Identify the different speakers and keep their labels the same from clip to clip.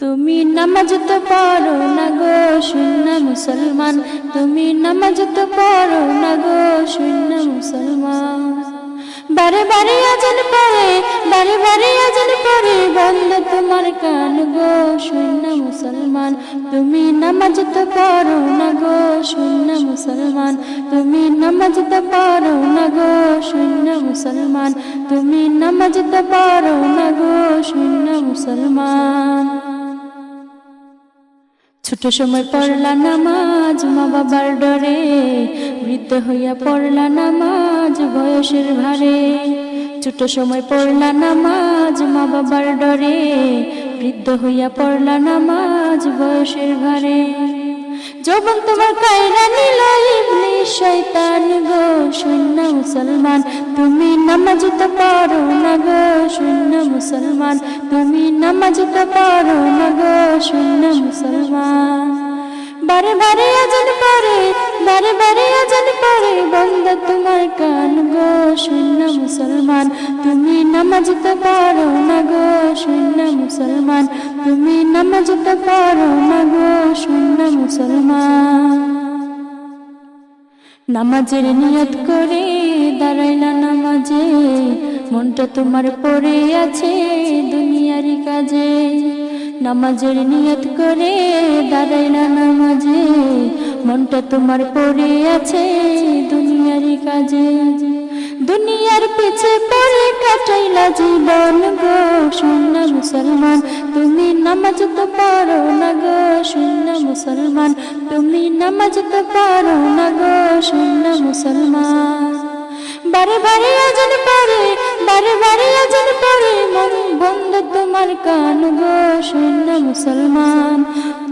Speaker 1: তুমি নামাজ তো পড়ো না গো শূন্য মুসলমান। তুমি নামাজ তো পড়ো না গো শূন্য মুসলমান। বারে বারে আজান পড়ে, বারে বারে আজান পড়ে, বন্ধ তোমার কান গো শূন্য মুসলমান। তুমি নামাজ তো পড়ো না গো শূন্য মুসলমান। তুমি নামাজ তো পড়ো না গো শূন্য মুসলমান। তুমি নামাজ তো পড়ো না গো শূন্য মুসলমান। ছোট সময় পড়লা নামাজ মা বাবার ডরে বৃদ্ধ হইয়া পড়লা নামাজ বয়সের ভারে। ছোট সময় পড়লা নামাজ মা বাবার ডরে, বৃদ্ধ হইয়া পড়লা নামাজ বয়সের ভারে। যৌবন তোমার কায়রা নিল ইবলিশ শয়তান গো, শূন্য মুসলমান। তুমি নামাজ তো পড়ো না গো, শূন্য মুসলমান। তুমি নামাজ তো পড়ো না গো, শূন্য মুসলমান। বারে বারে আজান পড়ে, বারে বারে আজান পড়ে, বন্ধ তোমার কান গো, শূন্য মুসলমান। তুমি নামাজ তো পড়ো না গো, শূন্য মুসলমান। তুমি নামাজ তো পড়ো না গো মুসলমান। নামাজের নিয়ত করে দাঁড়াইলা নামাজে, মনটা তোমার পড়ে আছে দুনিয়ারি কাজে। নামাজের নিয়ত করে দাঁড়াইলা নামাজে, মনটা তোমার পড়ে আছে দুনিয়ারি কাজে। দুনিয়ার পিছে পড়ে কাটাইলা জীবন গো শূন্য মুসলমান, তুমি নামাজ তো পারো না গো। নামাজ তো পারো না গো শূন্য মুসলমান। বারে বারে আজান পড়ে, বারে বারে আজান পড়ে, মন বন্ধ তোমার কান গো শূন্য মুসলমান।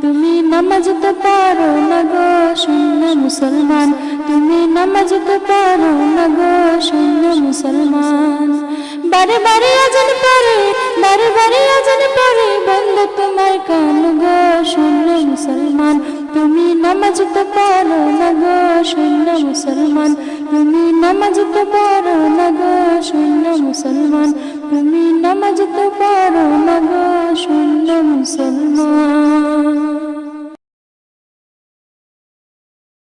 Speaker 1: তুমি নামাজ তো পারো না গো শূন্য মুসলমান। তুমি নামাজ তো পারো না গো শূন্য মুসলমান। বারে বারে আজান পড়ে, বারে বারে আজান পড়ে, বন্ধ তোমার কান গো শূন্য মুসলমান, তুমি নামাজ তো পারো না গো, শূন্য মুসলমান। তুমি নামাজ তো পারো না গো, শূন্য মুসলমান। তুমি নামাজ তো পারো না গো, শূন্য মুসলমান।